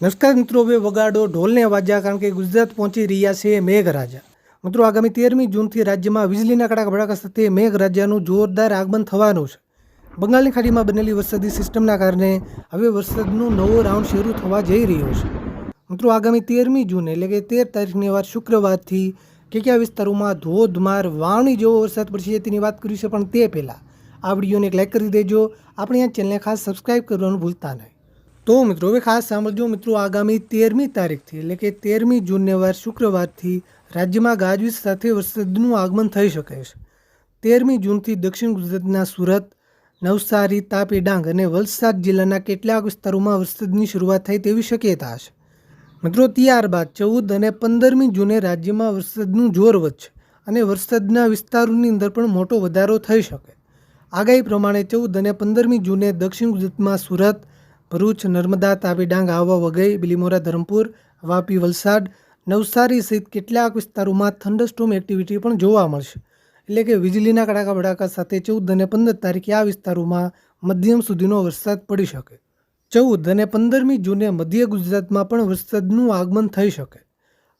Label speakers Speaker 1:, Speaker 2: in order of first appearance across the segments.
Speaker 1: નમસ્કાર મિત્રો હવે વગાડો ઢોલને વાજા કારણ કે ગુજરાત પહોંચી રહ્યા છે મેઘરાજા. મિત્રો, આગામી તેરમી જૂનથી રાજ્યમાં વીજળીના કડાક ભડાકા સાથે મેઘરાજાનું જોરદાર આગમન થવાનું છે. બંગાળની ખાડીમાં બનેલી વરસાદી સિસ્ટમના કારણે હવે વરસાદનો નવો રાઉન્ડ શરૂ થવા જઈ રહ્યો છે. મિત્રો, આગામી તેરમી જૂન એટલે કે તેર તારીખની વાર શુક્રવારથી કે કયા વિસ્તારોમાં ધોધમાર વાવણી જેવો વરસાદ પડશે તેની વાત કરી છે, પણ તે પહેલાં આ વિડીયોને એક લાઇક કરી દેજો. આપણે આ ચેનલને ખાસ સબસ્ક્રાઈબ કરવાનું ભૂલતા નહીં. તો મિત્રો હવે ખાસ સાંભળજો મિત્રો આગામી તેરમી તારીખથી એટલે કે તેરમી જૂનને વાર શુક્રવારથી રાજ્યમાં ગાજવીજ સાથે વરસાદનું આગમન થઈ શકે છે. તેરમી જૂનથી દક્ષિણ ગુજરાતના સુરત, નવસારી, તાપી, ડાંગ અને વલસાડ જિલ્લાના કેટલાક વિસ્તારોમાં વરસાદની શરૂઆત થાય તેવી શક્યતા છે. મિત્રો ત્યારબાદ ચૌદ અને પંદરમી જૂને રાજ્યમાં વરસાદનું જોર વધશે અને વરસાદના વિસ્તારોની અંદર પણ મોટો વધારો થઈ શકે. આગાહી પ્રમાણે ચૌદ અને પંદરમી જૂને દક્ષિણ ગુજરાતમાં સુરત ભરૂચ, નર્મદા તાપી ડાંગ આહવા વઘઈ, બિલીમોરા, ધરમપુર, વાપી, વલસાડ, નવસારી સહિત કેટલાક વિસ્તારોમાં થંડરસ્ટોમ એક્ટિવિટી પણ જોવા મળશે. એટલે કે વીજળીના કડાકા ભડાકા સાથે ચૌદ અને પંદર તારીખે આ વિસ્તારોમાં મધ્યમ સુધીનો વરસાદ પડી શકે. ચૌદ અને પંદરમી જૂને મધ્ય ગુજરાતમાં પણ વરસાદનું આગમન થઈ શકે.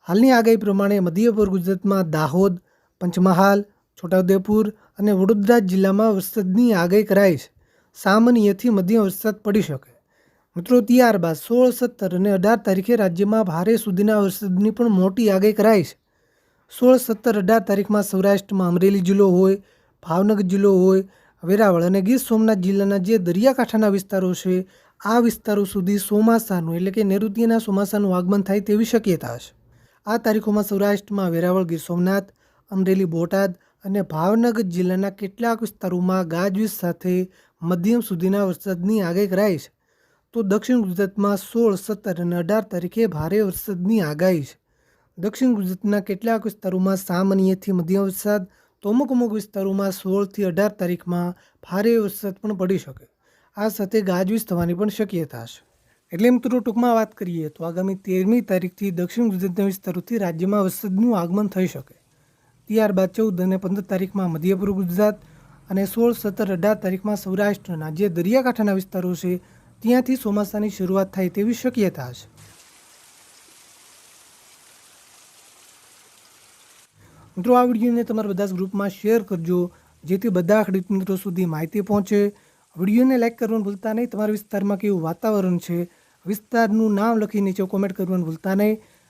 Speaker 1: હાલની આગાહી પ્રમાણે મધ્ય પૂર્વ ગુજરાતમાં દાહોદ, પંચમહાલ, છોટાઉદેપુર અને વડોદરા જિલ્લામાં વરસાદની આગાહી કરાઈ છે. સામાન્યથી મધ્યમ વરસાદ પડી શકે. મિત્રો, ત્યારબાદ સોળ, સત્તર અને અઢાર તારીખે રાજ્યમાં ભારે સુધીના વરસાદની પણ મોટી આગાહી કરાઈ છે. સોળ, સત્તર, અઢાર તારીખમાં સૌરાષ્ટ્રમાં અમરેલી જિલ્લો હોય, ભાવનગર જિલ્લો હોય, વેરાવળ અને ગીર સોમનાથ જિલ્લાના જે દરિયાકાંઠાના વિસ્તારો છે, આ વિસ્તારો સુધી ચોમાસાનું એટલે કે નૈઋત્યના ચોમાસાનું આગમન થાય તેવી શક્યતા છે. આ તારીખોમાં સૌરાષ્ટ્રમાં વેરાવળ, ગીર સોમનાથ, અમરેલી, બોટાદ અને ભાવનગર જિલ્લાના કેટલાક વિસ્તારોમાં ગાજવીજ સાથે મધ્યમ સુધીના વરસાદની આગાહી કરાઈ છે. તો દક્ષિણ ગુજરાતમાં સોળ, સત્તર અને અઢાર તારીખે ભારે વરસાદની આગાહી છે. દક્ષિણ ગુજરાતના કેટલાક વિસ્તારોમાં સામાન્યથી મધ્યમ વરસાદ તો અમુક અમુક વિસ્તારોમાં સોળથી અઢાર તારીખમાં ભારે વરસાદ પણ પડી શકે. આ સાથે ગાજવીજ થવાની પણ શક્યતા છે. એટલે મિત્રો, ટૂંકમાં વાત કરીએ તો આગામી તેરમી તારીખથી દક્ષિણ ગુજરાતના વિસ્તારોથી રાજ્યમાં વરસાદનું આગમન થઈ શકે. ત્યારબાદ ચૌદ અને પંદર તારીખમાં મધ્ય પૂર્વ ગુજરાત અને સોળ, સત્તર, અઢાર તારીખમાં સૌરાષ્ટ્રના જે દરિયાકાંઠાના વિસ્તારો છે ત્યાંથી ચોમાસાની શરૂઆત થાય તેવી શક્યતા છે. મિત્રો, આ વિડીયોને તમારા બધા જ ગ્રુપમાં શેર કરજો, જેથી બધા ખેડૂત મિત્રો સુધી માહિતી પહોંચે. વિડીયોને લાઇક કરવાનું ભૂલતા નહીં, તમારા વિસ્તારમાં કેવું વાતાવરણ છે, વિસ્તારનું નામ લખી નીચે કોમેન્ટ કરવાનું ભૂલતા નહીં.